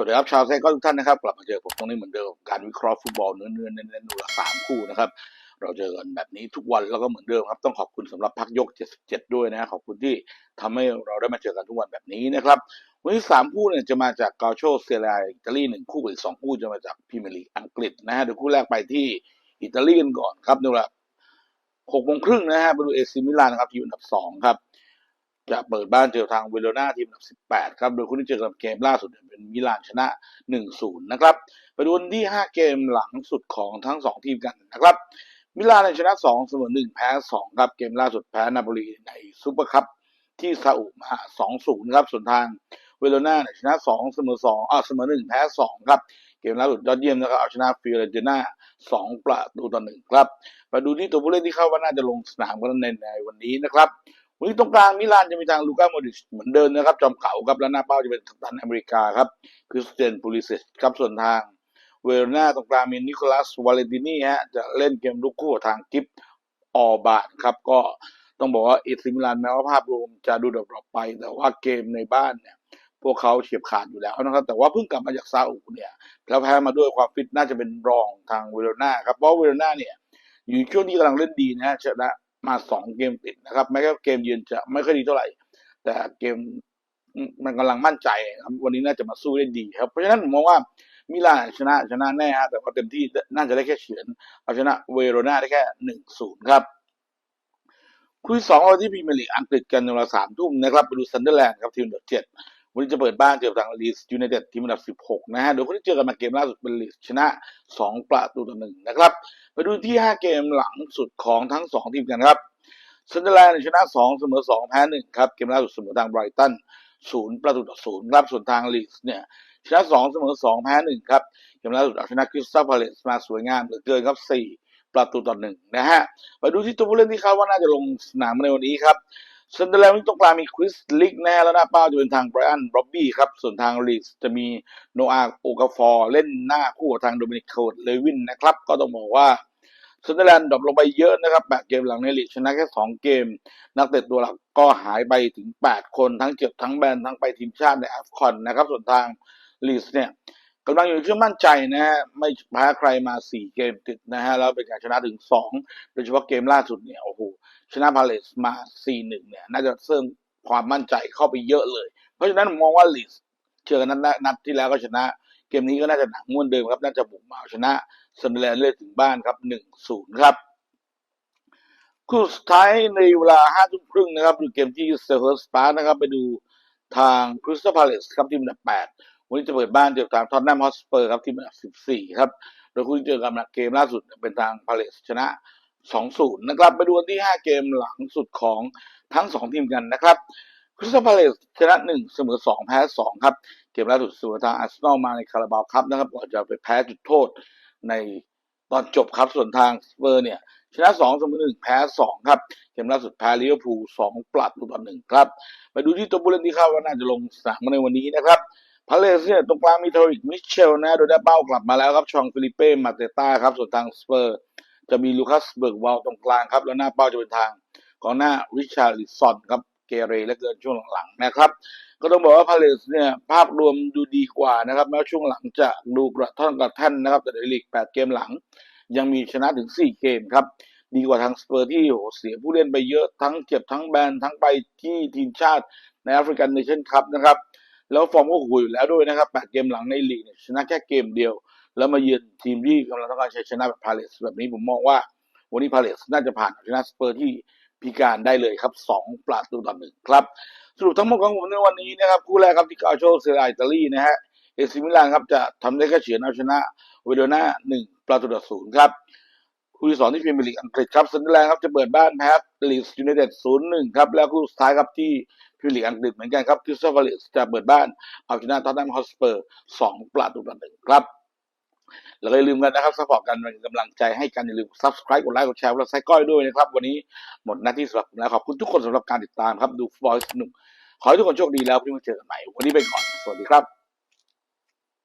สวัสดีครับชาวไซก็ทุกท่านนะครับกลับมาเจอผมตรงนี้เหมือนเดิมการวิเคราะห์ฟุตบอลเนื้อเนื้อเน้นๆดูละสามคู่นะครับเราเจอกันแบบนี้ทุกวันแล้วก็เหมือนเดิมครับต้องขอบคุณสำหรับพักยก 77 ด้วยนะขอบคุณที่ทำให้เราได้มาเจอกันทุกวันแบบนี้นะครับวันนี้สามคู่เนี่ยจะมาจากกาโชเซียอิตาลีหนึ่งคู่กับอีกสองคู่จะมาจากพรีเมียร์ลีกอังกฤษนะฮะเดี๋ยวคู่แรกไปที่อิตาลีกันก่อนครับในเวลาหกโมงครึ่งนะฮะมาดูเอซิมิลานนะครับทีมอันดับสองครับ จะเปิดบ้านเจอทางเวโรนาทีมอันดับ 18 ครับ โดยคู่ที่เจอกับเกมล่าสุดเป็นมิลานชนะ 1-0 นะครับ ไปดูนที่ 5 เกมหลังสุดของทั้ง 2 ทีมกันนะครับ มิลานชนะ 2 เสมอ 1 แพ้ 2 ครับ เกมล่าสุดแพ้นาโปลีในซูเปอร์คัพที่ซาอุมา 2-0 ครับ ส่วนทางเวโรนาชนะ 2 เสมอ2อ่าเสมอ 1 แพ้ 2 ครับเกมล่าสุดยอดเยี่ยมนะครับเอาชนะฟิเรนติน่า2ประตูต่อ1ครับมาดูที่ตัวผู้เล่นที่เข้าว่าน่าจะลงสนามกันในในวันนี้นะครับ วันนี้ตรงกลางมิลานจะมีทางลูก้าโมดิชเหมือนเดิมนะครับ จอมเก่าครับแล้วหน้าเป้าจะเป็นกัปตันอเมริกาครับคริสเตียนปูลิเซสครับส่วนทางเวโรนาตรงกลางมีนิโคลัสวาเลนตินีฮะจะเล่นเกมลุกคู่ทางกิฟออบาทครับก็ต้องบอกว่าเอซิมิลานแม้ว่าภาพรวมจะดูดรอปไป แต่ว่าเกมในบ้านเนี่ยพวกเขาเฉียบขาดอยู่แล้วนะครับ แต่ว่าเพิ่งกลับมาจากซาอุเนี่ยแล้วแพ้มาด้วยความฟิตน่าจะเป็นรองทางเวโรนาครับเพราะเวโรนาเนี่ยอยู่ช่วงที่กำลังเล่นดีนะฮะชนะ มาสองเกมติดนะครับแม้ว่าเกมยืนจะไม่ค่อยดีเท่าไหร่ แต่เกมมันกำลังมั่นใจครับวันนี้น่าจะมาสู้ได้ดีครับเพราะฉะนั้นผมมองว่ามิลานชนะชนะแน่ฮะแต่ว่าเต็มที่น่าจะได้แค่เฉือนเอาชนะเวโรนาได้แค่หนึ่งศูนย์ครับคุยสองเราที่พรีเมียร์ลีกอังกฤษกันในเวลาสามทุ่มนะครับไปดูซันเดอร์แลนด์ครับทีมอันดับเจ็ด วันนี้จะเปิดบ้านเจอกับทางลีสยูไนเต็ดทีมอันดับสิบหกนะฮะ โดยคนที่เจอกันมาเกมล่าสุดเป็นลีสชนะสองประตูต่อหนึ่งนะครับ ไปดูที่ 5 เกมหลังสุดของทั้ง 2 ทีมกันครับซันเดอร์แลนด์ชนะ 2 เสมอ 2 แพ้ 1 ครับ เกมล่าสุดเสมอทางไบรตัน 0 ประตูต่อ 0 ครับ ส่วนทางลีสเนี่ยชนะ 2 เสมอ 2 แพ้ 1 ครับ เกมล่าสุดเอาชนะคริสตัลพาเลสมาสวยงามเหลือเกินครับ 4 ประตูต่อ 1 นะฮะ ไปดูที่ตัวผู้เล่นที่คาดว่าน่าจะลงสนามในวันนี้ครับ ซันเดอร์แลนด์ตรงกลางมีคริสลิกแน่แล้วหน้าเป้าจะเป็นทางไบรอันร็อบบี้ครับ ส่วนทางลีสจะมีโนอาโอกาฟอร์เล่นหน้าคู่กับทางโดมินิกโคดเลวินนะครับ ก็ต้องบอกว่าซันเดอร์แลนด์ดรอปลงไปเยอะนะครับแปดเกมหลังในลีกชนะแค่สองเกม นักเตะตัวหลักก็หายไปถึงแปดคนทั้งเจ็บทั้งแบนทั้งไปทีมชาติในอัฟคอนนะครับ ส่วนทางลีสเนี่ย กำลังอยู่ในช่วงมั่นใจนะฮะไม่แพ้ใครมาสี่เกมติดนะฮะแล้วเป็นการชนะถึงสองโดยเฉพาะเกมล่าสุดเนี่ยโอ้โหชนะพาเลสมาสี่หนึ่งเนี่ย น่าจะเสริมความมั่นใจเข้าไปเยอะเลย เพราะฉะนั้นมองว่าลีสเจอกันนัดนัดที่แล้วก็ชนะ เกมนี้ก็น่าจะหนักม้วนเดิมครับ น่าจะบุกมาเอาชนะซันเดอร์แลนด์เล่ถึงบ้านครับหนึ่งศูนย์ครับคู่สุดท้ายในเวลาห้าทุ่มครึ่งนะครับดูเกมที่เซอร์เฮิร์สปาร์นะครับ ไปดูทางคริสตัลพาเลสครับทีมอันดับแปด วันนี้จะเปิดบ้านเจอกับทางท็อตแนมฮอสเปอร์ครับทีมอันดับสิบสี่ครับ โดยคู่ที่เจอกันเกมล่าสุดเป็นทางพาเลสชนะสองศูนย์นะครับ ไปดูวันที่ห้าเกมหลังสุดของทั้งสองทีมกันนะครับคริสตัลพาเลสชนะหนึ่งเสมอสองแพ้สองครับ เกมล่าสุดเสมอทางอาร์เซนอลมาในคาราบาวครับนะครับก่อนจะไปแพ้จุดโทษในตอนจบครับส่วนทางสเปอร์เนี่ยชนะสองเสมอหนึ่งแพ้สองครับเกมล่าสุดแพ้ลิเวอร์พูลสองปลัดต่อหนึ่งครับ ไปดูที่ตัวผู้เล่นที่เข้าว่าน่าจะลงสนามในวันนี้นะครับ พาเลสเนี่ยตรงกลางมีทอริกมิเชลนะ โดยได้เป้ากลับมาแล้วครับ ชองฟิลิเป้ มาเตต้าครับ ส่วนทางสเปอร์ จะมีลูคัสเบิร์กวาลตรงกลางครับ แล้วหน้าเป้าจะเป็นทางของหน้าริชาร์ลิซอนครับ เกเรและเกินช่วงหลังๆนะครับ ก็ต้องบอกว่าพาเลสเนี่ยภาพรวมดูดีกว่านะครับ แม้ว่าช่วงหลังจะดูกระท่อนกระแท่นนะครับ แต่ในลีกแปดเกมหลัง ยังมีชนะถึงสี่เกมครับ ดีกว่าทางสเปอร์ที่โหเสียผู้เล่นไปเยอะทั้งเจ็บทั้งแบนทั้งไปที่ทีมชาติในแอฟริกันเนชั่นคัพนะครับ แล้วฟอร์มก็ห่ยอยู่แล้วด้วยนะครับแปดเกมหลังในลีกเนี่ยชนะแค่เกมเดียว แล้วมาเยือนทีมที่กำลังต้องการชัยชนะแบบพาเลสแบบนี้ผมมองว่า วันนี้พาเลสน่าจะผ่านชนะสเปอร์ที่พิการได้เลยครับสองประตูต่อหนึ่งครับ สรุปทั้งหมดของผมในวันนี้นะครับคู่แรกครับที่กาโชเซราอิตาลีนะฮะเอซิมิลานครับจะทำได้แค่เฉือนเอาชนะเวโรนาหนึ่งประตูต่อศูนย์ครับคู่ที่สองที่พรีเมียร์ลีกอังกฤษครับซันเดอร์แลนด์ครับจะเปิดบ้านแพ้ลีสยูไนเต็ดศูนย์หนึ่งครับแล้วคู่สุดท้ายครับที่ พรีเมียร์ลีกอังกฤษเหมือนกันครับคริสตัลพาเลสจะเปิดบ้านเอาชนะท็อตแนมฮอสเปอร์สองประตูต่อหนึ่งครับแล้วก็อย่าลืมกันนะครับสปอร์ตกันเป็นกำลังใจให้กันอย่าลืม subscribe กดไลค์กดแชร์และไซก้อยด้วยนะครับ วันนี้หมดหน้าที่สำหรับผมแล้วขอบคุณทุกคนสำหรับการติดตามครับดูฟุตบอลสนุกขอให้ทุกคนโชคดีแล้วพรุ่งนี้มาเจอกันใหม่วันนี้ไปก่อนสวัสดีครับ